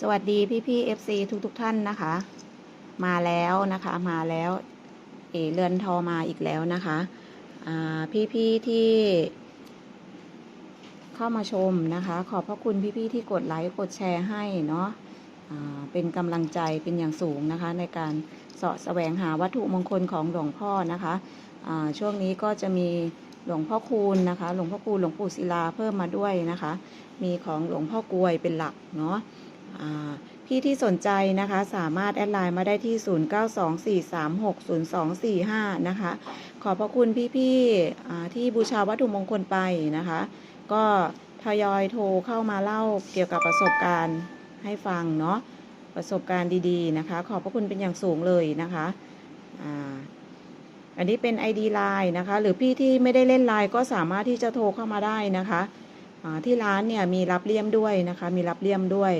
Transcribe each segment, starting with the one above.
สวัสดีพี่พี่เอฟซีทุกทุกท่านนะคะ มาแล้วนะคะ มาแล้ว เอเรือนทอมาอีกแล้วนะคะพี่พี่ที่ เข้ามาชมนะคะ ขอบพระคุณพี่พี่ที่กดไลค์กดแชร์ให้เนาะเป็นกำลังใจเป็นอย่างสูงนะคะ ในการเสาะแสวงหาวัตถุมงคลของหลวงพ่อนะคะช่วงนี้ก็จะมีหลวงพ่อคูณนะคะ หลวงพ่อคูณหลวงปู่ศิลาเพิ่มมาด้วยนะคะ มีของหลวงพ่อกลวยเป็นหลักเนาะ พี่ที่สนใจนะคะสามารถแอดไลน์มาได้ที่ 0924360245 นะคะ ขอบพระคุณพี่ๆที่บูชาวัตถุมงคลไปนะคะ ก็ทยอยโทรเข้ามาเล่าเกี่ยวกับประสบการณ์ให้ฟังเนาะประสบการณ์ดีๆนะคะ ขอบพระคุณเป็นอย่างสูงเลยนะคะอันนี้เป็น ID Line นะคะ หรือพี่ที่ไม่ได้เล่นไลน์ก็สามารถที่จะโทรเข้ามาได้นะคะที่ร้านเนี่ยมีรับเลี่ยมด้วยนะคะ มีรับเลี่ยมด้วย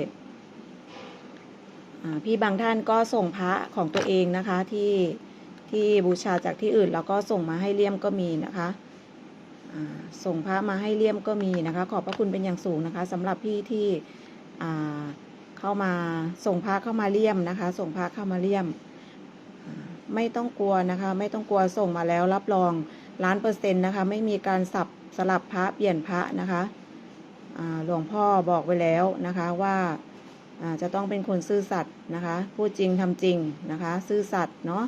พี่บางท่านก็ส่งพระของตัวเองนะคะที่ที่บูชาจากที่อื่น แล้วก็ส่งมาให้เลี่ยมก็มีนะคะส่งพระมาให้เลี่ยมก็มีนะคะ ขอบพระคุณเป็นอย่างสูงนะคะสำหรับพี่ที่เข้ามาส่งพระเข้ามาเลี่ยมนะคะ ส่งพระเข้ามาเลี่ยม ไม่ต้องกลัวนะคะ ไม่ต้องกลัวส่งมาแล้วรับรองล้านเปอร์เซ็นต์นะคะ ไม่มีการสับสลับพระเปลี่ยนพระนะคะหลวงพ่อบอกไว้แล้วนะคะว่า จะต้องเป็นคนซื่อสัตย์นะคะพูดจริงทำจริงนะคะ ซื่อสัตย์เนาะ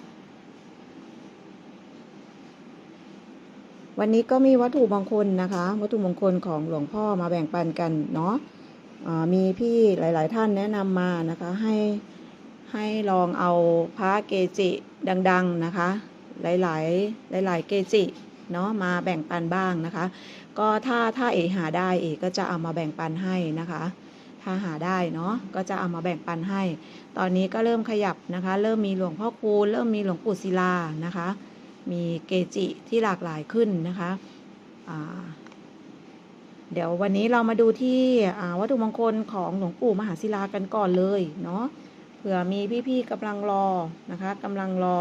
วันนี้ก็มีวัตถุมงคลนะคะ วัตถุมงคลของหลวงพ่อมาแบ่งปันกันเนาะมีพี่หลาย ๆ ท่านแนะนำมานะคะให้ให้ลองเอาพระเกจิดัง ๆ นะคะ หลาย ๆ หลาย ๆ เกจิเนาะมาแบ่งปันบ้างนะคะ ก็ถ้าถ้าเอหาได้เอก็จะเอามาแบ่งปันให้นะคะ ถ้าหาได้เนาะก็จะเอามาแบ่งปันให้ ตอนนี้ก็เริ่มขยับนะคะ เริ่มมีหลวงพ่อคูณเริ่มมีหลวงปู่ศิลานะคะ มีเกจิที่หลากหลายขึ้นนะคะเดี๋ยววันนี้เรามาดูที่วัตถุมงคลของหลวงปู่มหาศิลากันก่อนเลยเนาะเผื่อมีพี่ๆกำลังรอนะคะกำลังรอ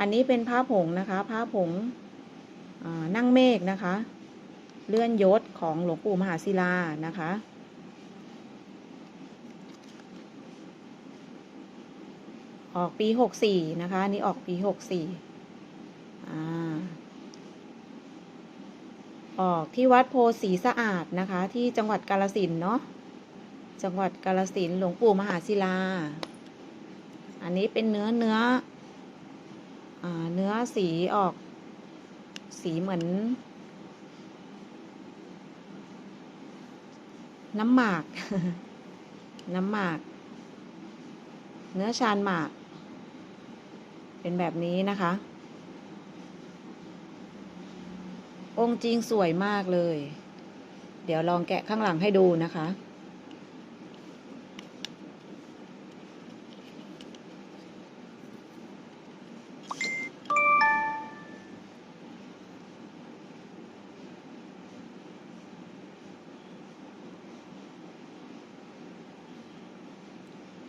อันนี้เป็นผ้าผงนะคะผ้าผงนั่งเมฆนะคะ เลื่อนยศของหลวงปู่มหาศิลานะคะ ออกปีหกสี่นะคะ อันนี่ออกปีหกสี่อ่า ออกที่วัดโพสีสะอาดนะคะ ที่จังหวัดกาลสินเนาะ จังหวัดกาลสินหลวงปู่มหาศิลา อันนี้เป็นเนื้อเนื้ออเนื้อสีออก สีเหมือน น้ำหมาก น้ำหมาก เนื้อชานหมาก เป็นแบบนี้นะคะ องค์จริงสวยมากเลย เดี๋ยวลองแกะข้างหลังให้ดูนะคะ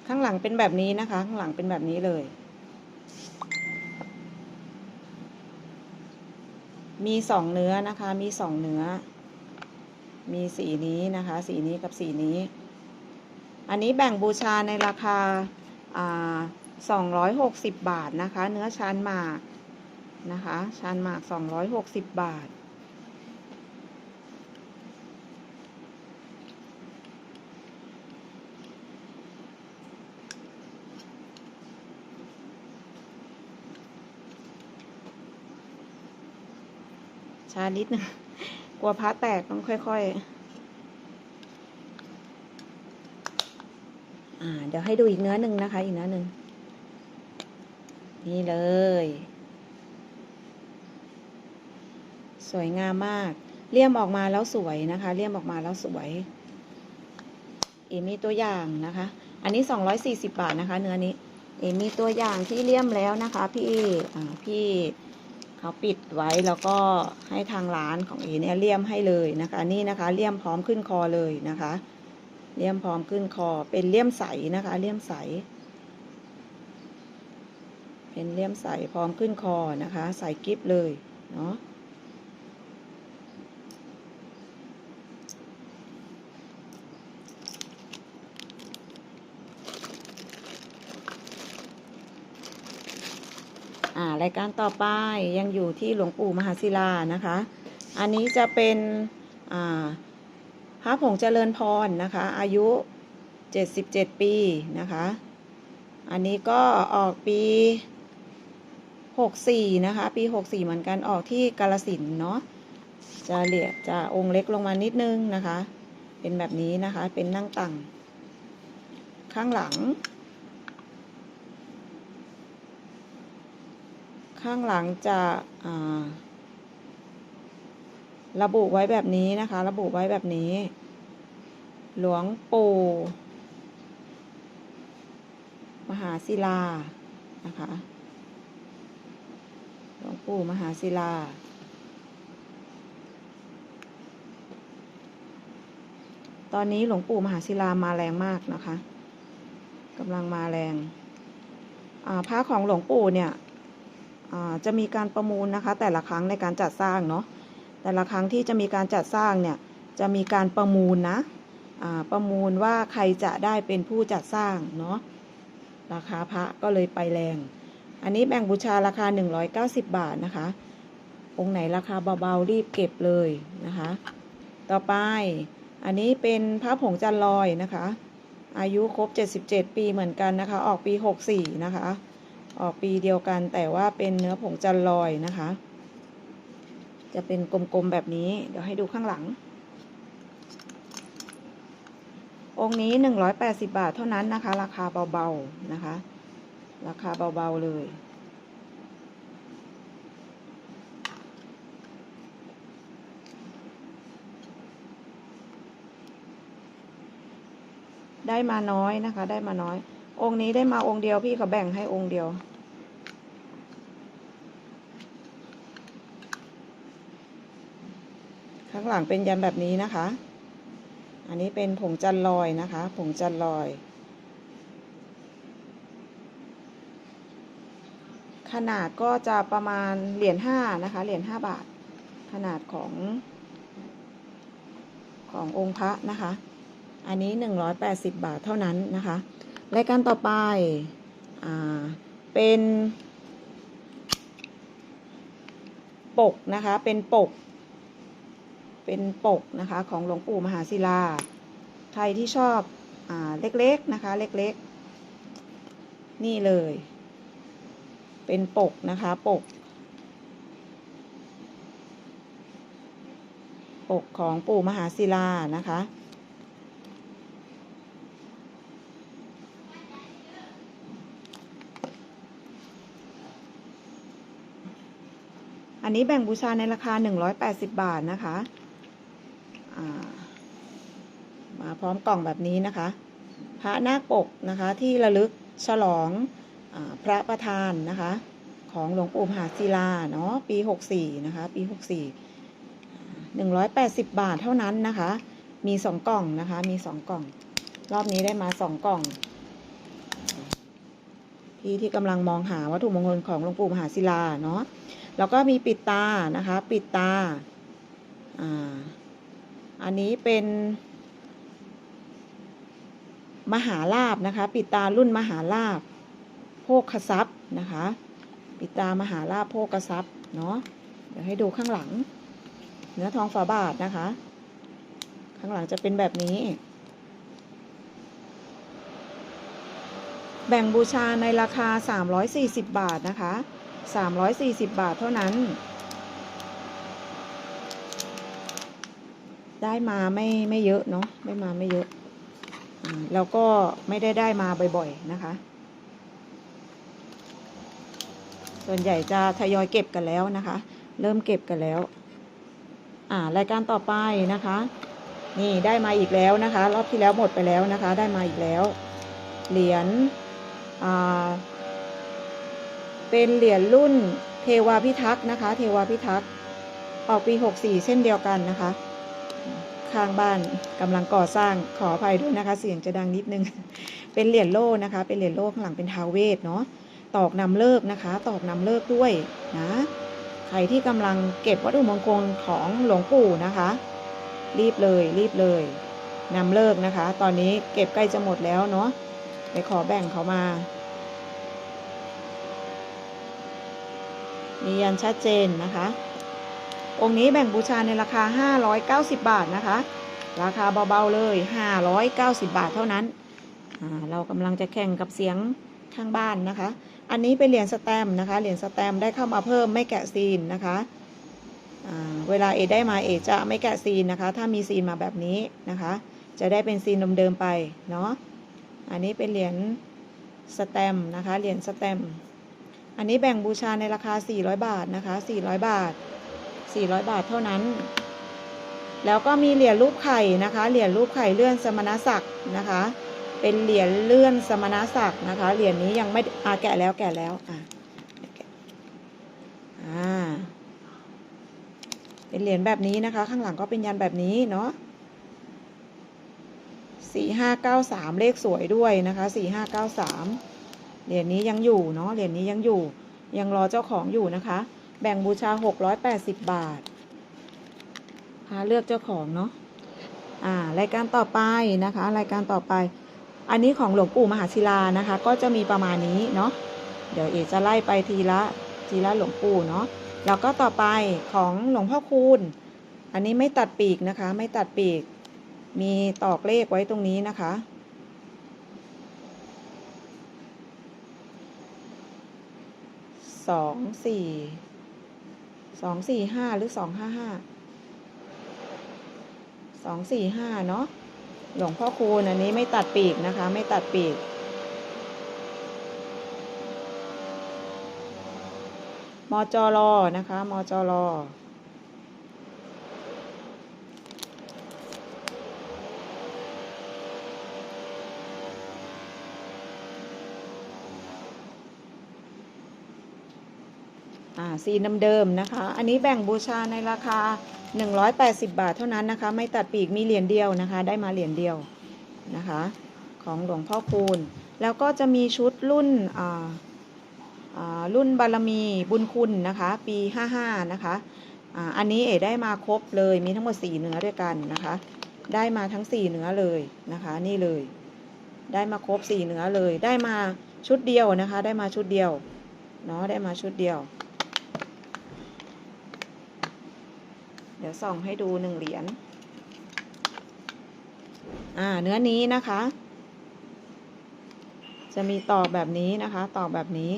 ข้างหลังเป็นแบบนี้นะคะ ข้างหลังเป็นแบบนี้เลย มีสองเนื้อนะคะ มีสองเนื้อ มีสีนี้นะคะ สีนี้กับสีนี้ อันนี้แบ่งบูชาในราคาสองร้อยหกสิบบาทนะคะ เนื้อชานหมากนะคะ ชานหมากสองร้อยหกสิบบาท ชาลิดนะกลัวพระแตกต้องค่อยๆอ่า เดี๋ยวให้ดูอีกเนื้อหนึ่งนะคะ อีกเนื้อหนึ่งนี่เลย สวยงามมาก เลี่ยมออกมาแล้วสวยนะคะ เลี่ยมออกมาแล้วสวยเอมีตัวอย่างนะคะ อันนี้สองร้อยสี่สิบาทนะคะ เนื้อนี้ เอมีตัวอย่างที่เลี่ยมแล้วนะคะ พี่พี่ เขาปิดไว้แล้วก็ให้ทางร้านของเอเนี่ยเลี่ยมให้เลยนะคะนี่นะคะเลี่ยมพร้อมขึ้นคอเลยนะคะ เลี่ยมพร้อมขึ้นคอเป็นเลี่ยมใสนะคะ เลี่ยมใส เป็นเลี่ยมใสพร้อมขึ้นคอนะคะ ใส่กิฟเลยเนาะ อ่ารายการต่อไปยังอยู่ที่หลวงปู่มหาศิลานะคะ อันนี้จะเป็นอ่าพระผงเจริญพรนะคะ อายุ 77 ปีนะคะ อันนี้ก็ออกปี 64 นะคะ ปี 64 เหมือนกันออกที่กาลสินเนาะจะเหลียจะองค์เล็กลงมานิดนึงนะคะ เป็นแบบนี้นะคะเป็นนั่งตังข้างหลัง ข้างหลังจะระบุไว้แบบนี้นะคะ ระบุไว้แบบนี้ หลวงปู่มหาศิลานะคะ หลวงปู่มหาศิลา ตอนนี้หลวงปู่มหาศิลามาแรงมากนะคะกำลังมาแรงอ่าพระของหลวงปู่เนี่ย จะมีการประมูลนะคะ แต่ละครั้งในการจัดสร้างเนาะแต่ละครั้งที่จะมีการจัดสร้างเนี่ยจะมีการประมูลนะประมูลว่าใครจะได้เป็นผู้จัดสร้างเนาะราคาพระก็เลยไปแรง อันนี้แบ่งบูชาราคา 190 บาทนะคะ องค์ไหนราคาเบาๆรีบเก็บเลยนะคะ ต่อไปอันนี้เป็นพระผงจันลอยนะคะ อายุครบ 77 ปีเหมือนกันนะคะ ออกปี 64 นะคะ ออกปีเดียวกันแต่ว่าเป็นเนื้อผงจันลอยนะคะ จะเป็นกลมๆแบบนี้ เดี๋ยวให้ดูข้างหลัง องค์นี้ 180 บาทเท่านั้นนะคะ ราคาเบาๆนะคะ ราคาเบาๆเลย ได้มาน้อยนะคะ ได้มาน้อย องค์นี้ได้มาองค์เดียวพี่เขาแบ่งให้องค์เดียว ข้างหลังเป็นยันแบบนี้นะคะ อันนี้เป็นผงจันลอยนะคะ ผงจันลอย ขนาดก็จะประมาณเหรียญห้านะคะ เหรียญห้าบาท ขนาดของขององค์พระนะคะ อันนี้ 180 บาทเท่านั้นนะคะ รายการต่อไปอ่าเป็นปกนะคะ เป็นปก เป็นปกนะคะของหลวงปู่มหาศิลา ใครที่ชอบอ่าเล็กๆนะคะ เล็กๆ นี่เลย เป็นปกนะคะปก ปกของปู่มหาศิลานะคะ อันนี้แบ่งบูชาในราคา 180 บาทนะคะามาพร้อมกล่องแบบนี้นะคะ พระนาคปกนะคะที่ระลึกฉลองอพระประธานนะคะ ของหลวงปู่มหาศิลาเนาะปี 64 นะคะ ปี 64 180 บาทเท่านั้นนะคะ มี 2 กล่องนะคะ มี 2 กล่อง รอบนี้ได้มา 2 กล่องพี่ที่กำลังมองหาวัตถุมงคลของหลวงปู่มหาศิลาเนาะ แล้วก็มีปิดตานะคะ ปิดตาอ่าอันนี้เป็น มหาลาบนะคะ ปิดตารุ่นมหาลาบโภคทรัพย์นะคะ ปิดตามหาลาบโภคทรัพย์เนาะเดี๋ยวให้ดูข้างหลัง เนื้อทองฝาบาทนะคะ ข้างหลังจะเป็นแบบนี้ แบ่งบูชาในราคา 340 บาทนะคะ 340 บาทเท่านั้น ได้มาไม่ไม่เยอะเนาะได้มาไม่เยอะอ่าแล้วก็ไม่ได้ได้มาบ่อยๆนะคะ ส่วนใหญ่จะทยอยเก็บกันแล้วนะคะ เริ่มเก็บกันแล้ว อ่ารายการต่อไปนะคะ นี่ได้มาอีกแล้วนะคะ รอบที่แล้วหมดไปแล้วนะคะ ได้มาอีกแล้ว เหรียญอ่า เป็นเหรียญรุ่นเทวาพิทักษ์นะคะ เทวาพิทักษ์ออกปี 64 เช่นเดียวกันนะคะ ข้างบ้านกำลังก่อสร้างขออภัยด้วยนะคะ เสียงจะดังนิดนึง เป็นเหรียญโล่นะคะ เป็นเหรียญโล่ข้างหลังเป็นทาวเวทเนาะตอกนำเลิกนะคะ ตอกนำเลิกด้วยนะใครที่กำลังเก็บวัตถุมงคลของหลวงปู่นะคะ รีบเลยรีบเลยนำเลิกนะคะ ตอนนี้เก็บใกล้จะหมดแล้วเนาะไปขอแบ่งเขามา มียันชัดเจนนะคะ องค์นี้แบ่งบูชาในราคา 590 บาทนะคะ ราคาเบาๆเลย 590 บาทเท่านั้น เรากำลังจะแข่งกับเสียงข้างบ้านนะคะ อันนี้เป็นเหรียญสแตมนะคะ เหรียญสแตมได้เข้ามาเพิ่มไม่แกะซีนนะคะเวลาเอได้มาเอจะไม่แกะซีนนะคะ ถ้ามีซีนมาแบบนี้นะคะ จะได้เป็นซีนเดิมๆไปเนาะ อันนี้เป็นเหรียญสแตมนะคะ เหรียญสแตม อันนี้แบ่งบูชาในราคา 400 บาทนะคะ 400 บาท 400 บาทเท่านั้น แล้วก็มีเหรียญรูปไข่นะคะ เหรียญรูปไข่เลื่อนสมณศักดิ์นะคะ เป็นเหรียญเลื่อนสมณศักดิ์นะคะ เหรียญนี้ยังไม่อาแกะแล้วแกะแล้วอะอ่า เป็นเหรียญแบบนี้นะคะ ข้างหลังก็เป็นยันแบบนี้เนาะสี่ห้าเก้าสามเลขสวยด้วยนะคะสี่ห้า เหรียญนี้ยังอยู่เนาะเหรียญนี้ยังอยู่ ยังรอเจ้าของอยู่นะคะ แบ่งบูชาหกร้อยแปดสิบบาทหาเลือกเจ้าของเนาะอ่ารายการต่อไปนะคะ รายการต่อไป อันนี้ของหลวงปู่มหาศิลานะคะ ก็จะมีประมาณนี้เนาะเดี๋ยวเอจะไล่ไปทีละทีละหลวงปู่เนาะแล้วก็ต่อไปของหลวงพ่อคูณ อันนี้ไม่ตัดปีกนะคะ ไม่ตัดปีก มีตอกเลขไว้ตรงนี้นะคะ สองสี่สองสี่ห้าหรือสองห้าห้าสองสี่ห้าเนาะหลวงพ่อคูณอันนี้ไม่ตัดปีกนะคะ ไม่ตัดปีก มจรนะคะ มจร อ่าสีเดิมๆนะคะ อันนี้แบ่งบูชาในราคา 180 บาทเท่านั้นนะคะ ไม่ตัดปีกมีเหรียญเดียวนะคะ ได้มาเหรียญเดียวนะคะ ของหลวงพ่อคูณ แล้วก็จะมีชุดรุ่นอ่าอ่ารุ่นบารมีบุญคุณนะคะ ปี 55 นะคะอ่าอันนี้เอ๋ได้มาครบเลยมีทั้งหมด4เนื้อด้วยกันนะคะ ได้มาทั้ง 4 เนื้อเลยนะคะ นี่เลย ได้มาครบ4เนื้อเลย ได้มาชุดเดียวนะคะ ได้มาชุดเดียวเนาะได้มาชุดเดียว ดี๋ยวส่องให้ดูหนึ่งเหรียญอ่าเนื้อนี้นะคะ จะมีตอกแบบนี้นะคะ ตอกแบบนี้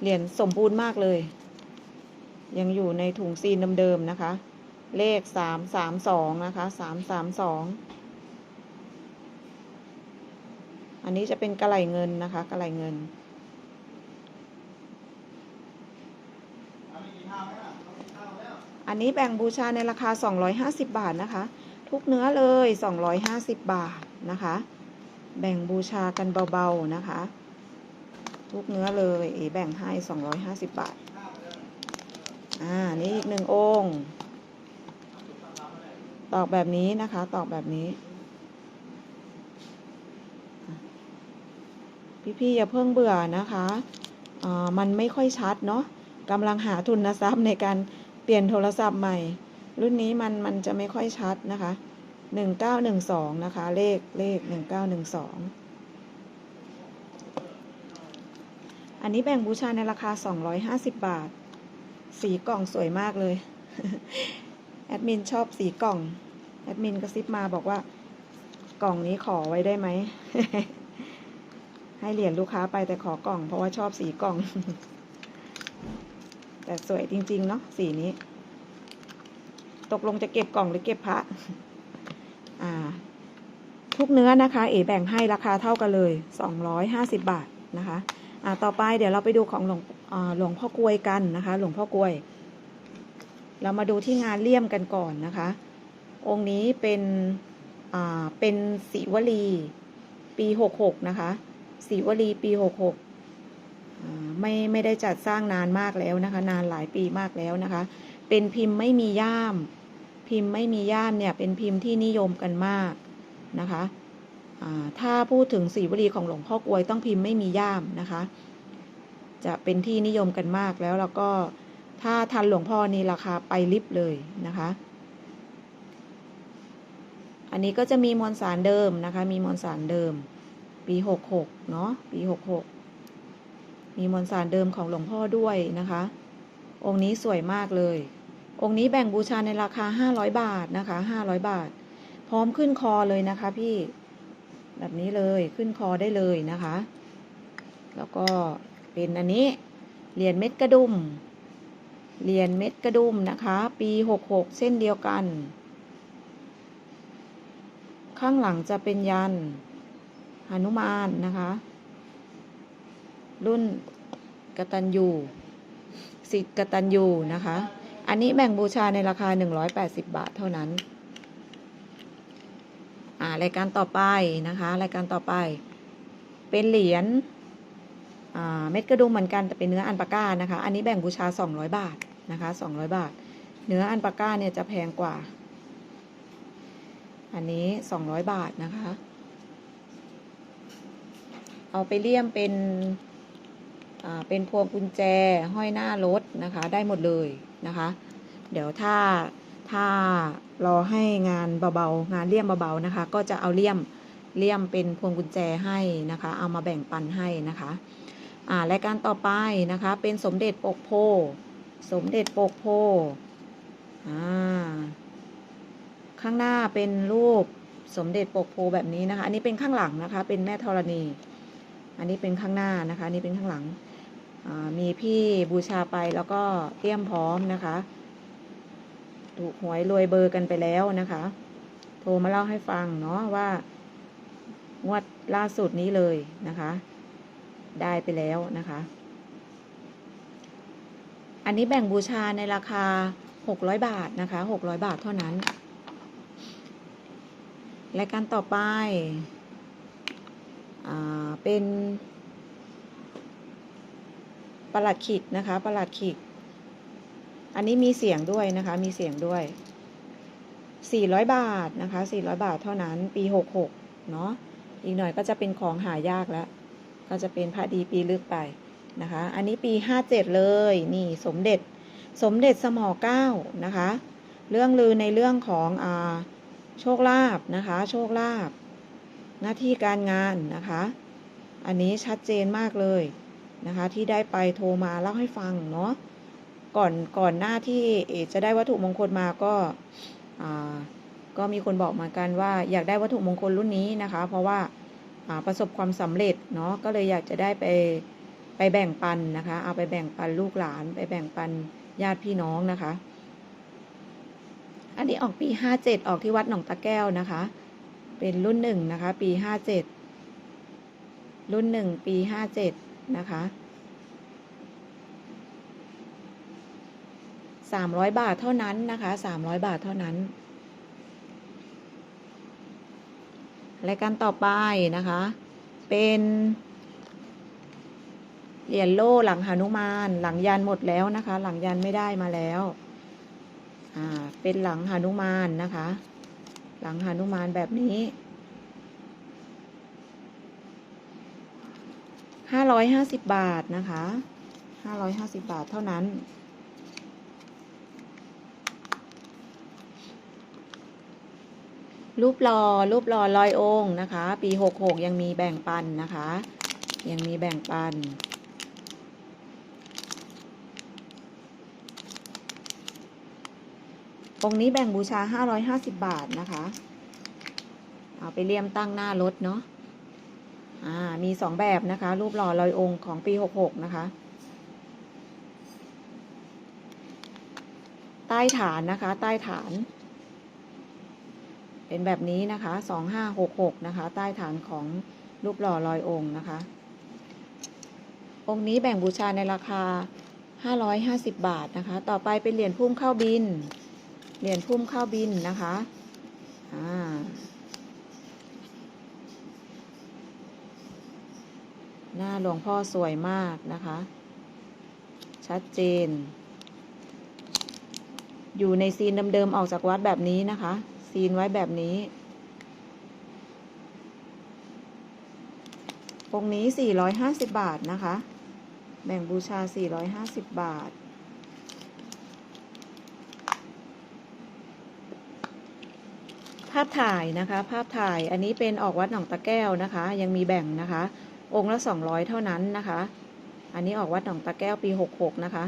เหรียญสมบูรณ์มากเลย ยังอยู่ในถุงซีนเดิมๆนะคะ เลขสามสามสองนะคะสามสามสองอันนี้จะเป็นกระไหลเงินนะคะกระไหลเงิน อันนี้แบ่งบูชาในราคา 250 บาทนะคะ ทุกเนื้อเลย 250 บาทนะคะ แบ่งบูชากันเบาๆนะคะ ทุกเนื้อเลยเอแบ่งให้ 250 บาท อ่า นี่อีกหนึ่งองค์ ตอกแบบนี้นะคะ ตอกแบบนี้ พี่ๆอย่าเพิ่งเบื่อนะคะ อ่า มันไม่ค่อยชัดเนาะกำลังหาทุนทรัพย์ในการ เปลี่ยนโทรศัพท์ใหม่ รุ่นนี้มันมันจะไม่ค่อยชัดนะคะหนึ่งเก้าหนึ่งสองนะคะ เลขเลขหนึ่งเก้าหนึ่งสองอันนี้แบ่งบูชาในราคาสองร้อยห้าสิบบาท สีกล่องสวยมากเลย แอดมินชอบสีกล่อง แอดมินกระซิบมาบอกว่ากล่องนี้ขอไว้ได้ไหม ให้เหรียญลูกค้าไปแต่ขอกล่อง เพราะว่าชอบสีกล่อง แต่สวยจริง ๆ เนาะสีนี้ ตกลงจะเก็บกล่องหรือเก็บพระอ่า ทุกเนื้อนะคะ เอ๋แบ่งให้ราคาเท่ากันเลย 250 บาทนะคะอ่าต่อไปเดี๋ยวเราไปดูของหลวงหลวงพ่อกลวยกันนะคะ หลวงพ่อกลวย เรามาดูที่งานเลี่ยมกันก่อนนะคะ องค์นี้เป็นอ่าเป็นศิวลี ปี 66 นะคะศิวลีปี 66 ไม่ไม่ได้จัดสร้างนานมากแล้วนะคะ นานหลายปีมากแล้วนะคะ เป็นพิมพ์ไม่มีย่าม พิมพ์ไม่มีย่ามเนี่ยเป็นพิมพ์ที่นิยมกันมากนะคะถ้าพูดถึงสีวลีของหลวงพ่อกวยต้องพิมพ์ไม่มีย่ามนะคะ จะเป็นที่นิยมกันมากแล้วแล้วก็ถ้าทันหลวงพ่อนี่ราคาไปลิบเลยนะคะ อันนี้ก็จะมีมวลสารเดิมนะคะ มีมวลสารเดิม ปีหกหกเนาะปีหกหก มีมวลสารเดิมของหลวงพ่อด้วยนะคะ องค์นี้สวยมากเลย องค์นี้แบ่งบูชาในราคา 500 บาทนะคะ 500 บาท พร้อมขึ้นคอเลยนะคะพี่ แบบนี้เลยขึ้นคอได้เลยนะคะ แล้วก็เป็นอันนี้เหรียญเม็ดกระดุมเหรียญเม็ดกระดุมนะคะ ปี 66 เส้นเดียวกัน ข้างหลังจะเป็นยันหนุมานนะคะ รุ่นกตัญญูสิทธิ์กตัญญูนะคะ อันนี้แบ่งบูชาในราคา 180 บาทเท่านั้นรายการต่อไปนะคะรายการต่อไป เป็นเหรียญเม็ดกระดุมเหมือนกันแต่เป็นเนื้ออันปาก้านะคะ อันนี้แบ่งบูชา 200 บาทนะคะ200 บาท เนื้ออันปาก้าเนี่ยจะแพงกว่า อันนี้ 200 บาทนะคะ เอาไปเลี่ยมเป็น เป็นพวงกุญแจห้อยหน้ารถนะคะ ได้หมดเลยนะคะ เดี๋ยวถ้าถ้ารอให้งานเบาๆ งานเลี่ยมเบาๆนะคะ ก็จะเอาเลี่ยมเลี่ยมเป็นพวงกุญแจให้นะคะ เอามาแบ่งปันให้นะคะอ่ารายการต่อไปนะคะ เป็นสมเด็จปกโพ สมเด็จปกโพอ่าข้างหน้าเป็นรูปสมเด็จปกโพแบบนี้นะคะ อันนี้เป็นข้างหลังนะคะ เป็นแม่ธรณี อันนี้เป็นข้างหน้านะคะ อันนี่เป็นข้างหลัง มีพี่บูชาไปแล้วก็เตรียมพร้อมนะคะ ถูกหวยรวยเบอร์กันไปแล้วนะคะ โทรมาเล่าให้ฟังเนาะว่างวดล่าสุดนี้เลยนะคะ ได้ไปแล้วนะคะ อันนี้แบ่งบูชาในราคา 600 บาทนะคะ600 บาทเท่านั้นรายการต่อไปอเป็น ประหลัดขิกนะคะประหลัดขิก อันนี้มีเสียงด้วยนะคะ มีเสียงด้วย 400 บาทนะคะ 400 บาทเท่านั้นปี 66 เนาะอีกหน่อยก็จะเป็นของหายากแล้ว ก็จะเป็นพระดีปีลึกไปนะคะ อันนี้ปี 57 เลยนี่สมเด็จสมเด็จสมอเก้านะคะ เรื่องลือในเรื่องของอาโชคลาภนะคะ โชคลาภหน้าที่การงานนะคะ อันนี้ชัดเจนมากเลย นะคะที่ได้ไปโทรมาเล่าให้ฟังเนาะก่อนก่อนหน้าที่เอจะได้วัตถุมงคลมาก็ก็มีคนบอกมากันว่าอยากได้วัตถุมงคลรุ่นนี้นะคะ เพราะว่าอ่าประสบความสำเร็จเนาะก็เลยอยากจะได้ไปไปแบ่งปันนะคะ เอาไปแบ่งปันลูกหลาน ไปแบ่งปันญาติพี่น้องนะคะ อันนี้ออกปีห้าเจ็ดออกที่วัดหนองตะแก้วนะคะ เป็นรุ่นหนึ่งนะคะ ปีห้าเจ็ดรุ่นหนึ่งปีห้าเจ็ด นะคะสามร้อยบาทเท่านั้นนะคะสามร้อยบาทเท่านั้นรายการต่อไปนะคะ เป็นเหรียญโล่หลังหานุมาน หลังยันหมดแล้วนะคะ หลังยันไม่ได้มาแล้วอ่าเป็นหลังหานุมานนะคะ หลังหานุมานแบบนี้ ห้าร้อยห้าสิบบาทนะคะห้าร้อยห้าสิบบาทเท่านั้น รูปหลอ่อรูปหล่อลอยองค์นะคะ ปีหกหกยังมีแบ่งปันนะคะ ยังมีแบ่งปันองค์นี้แบ่งบูชา 550 บาทนะคะ เอาไปเลี่ยมตั้งหน้ารถเนาะ อ่า มีสองแบบนะคะ รูปหล่อลอยองค์ของปี66นะคะ ใต้ฐานนะคะ ใต้ฐาน เป็นแบบนี้นะคะ2566นะคะ ใต้ฐานของรูปหล่อลอยองค์นะคะ องค์นี้แบ่งบูชาในราคา550บาทนะคะ ต่อไปเป็นเหรียญพุ่มเข้าบิน เหรียญพุ่มเข้าบินนะคะ อ่า หน้าหลวงพ่อสวยมากนะคะ ชัดเจน อยู่ในซีนเดิมๆออกจากวัดแบบนี้นะคะ ซีนไว้แบบนี้องค์นี้ 450 บาทนะคะ แบ่งบูชา 450 บาท ภาพถ่ายนะคะ ภาพถ่าย อันนี้เป็นออกวัดหนองตะแก้วนะคะ ยังมีแบ่งนะคะ องค์ละ 200 เท่านั้นนะคะ อันนี้ออกวัดหนองตะแก้วปี 66 นะคะ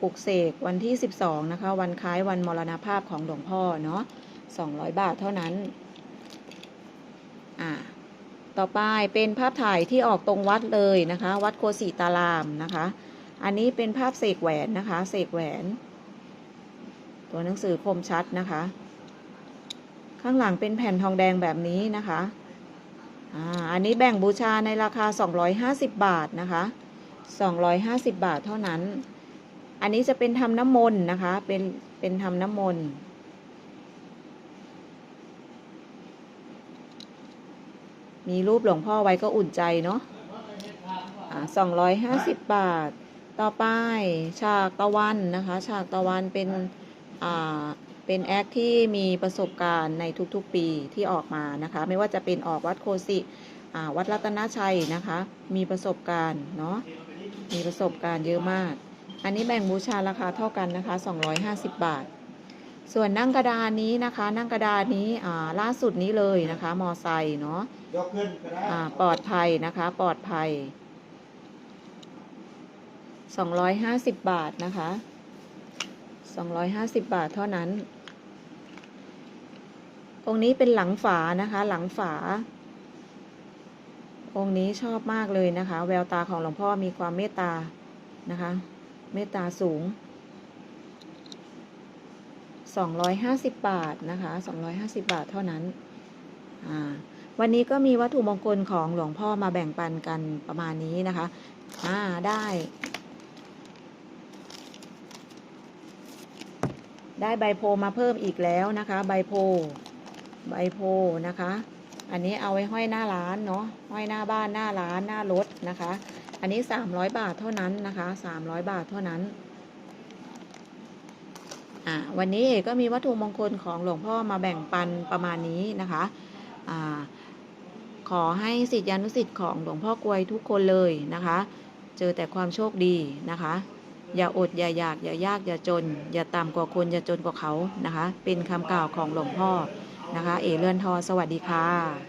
ปลุกเสกวันที่ 12 นะคะ วันคล้ายวันมรณภาพของหลวงพ่อเนาะ 200 บาทเท่านั้น อ่า ต่อไปเป็นภาพถ่ายที่ออกตรงวัดเลยนะคะ วัดโคสิตารามนะคะ อันนี้เป็นภาพเสกแหวนนะคะ เสกแหวน ตัวหนังสือคมชัดนะคะ ข้างหลังเป็นแผ่นทองแดงแบบนี้นะคะ อันนี้แบ่งบูชาในราคา 250 บาทนะคะ 250 บาทเท่านั้น อันนี้จะเป็นทำน้ำมนต์นะคะ เป็นเป็นทำน้ำมนต์มีรูปหลวงพ่อไว้ก็อุ่นใจเนาะสองร้อยห้าสิบบาท ต่อไปฉากตะวันนะคะ ฉากตะวันเป็น อ่า เป็นแอคที่มีประสบการณ์ในทุกๆปีที่ออกมานะคะ ไม่ว่าจะเป็นออกวัดโคสิวัดรัตนชัยนะคะ มีประสบการณ์เนาะมีประสบการณ์เยอะมาก อันนี้แบ่งบูชาราคาเท่ากันนะคะ 250 บาท ส่วนนั่งกระดานนี้นะคะ นั่งกระดานนี้ล่าสุดนี้เลยนะคะมอไซค์เนาะปลอดภัยนะคะ ปลอดภัย 250 บาทนะคะ 250 บาทเท่านั้น องค์นี้เป็นหลังฝานะคะ หลังฝา องค์นี้ชอบมากเลยนะคะ แววตาของหลวงพ่อมีความเมตตานะคะ เมตตาสูง 250 บาทนะคะ 250 บาทเท่านั้น อ่าวันนี้ก็มีวัตถุมงคลของหลวงพ่อมาแบ่งปันกันประมาณนี้นะคะ อ่า ได้ ได้ใบโพมาเพิ่มอีกแล้วนะคะ ใบโพ ใบโพนะคะ อันนี้เอาไว้ห้อยหน้าร้านเนาะห้อยหน้าบ้านหน้าร้านหน้ารถนะคะ อันนี้300บาทเท่านั้นนะคะ300บาทเท่านั้นอ่าวันนี้เอกก็มีวัตถุมงคลของหลวงพ่อมาแบ่งปันประมาณนี้นะคะอ่าขอให้สิทธิานุสิทธิ์ของหลวงพ่อกลวยทุกคนเลยนะคะ เจอแต่ความโชคดีนะคะ อย่าอดอย่าอยากอย่ายากอย่าจน อย่าต่ำกว่าคนอย่าจนกว่าเขานะคะ เป็นคำกล่าวของหลวงพ่อ นะคะ เอเลือนทอสวัสดีค่ะ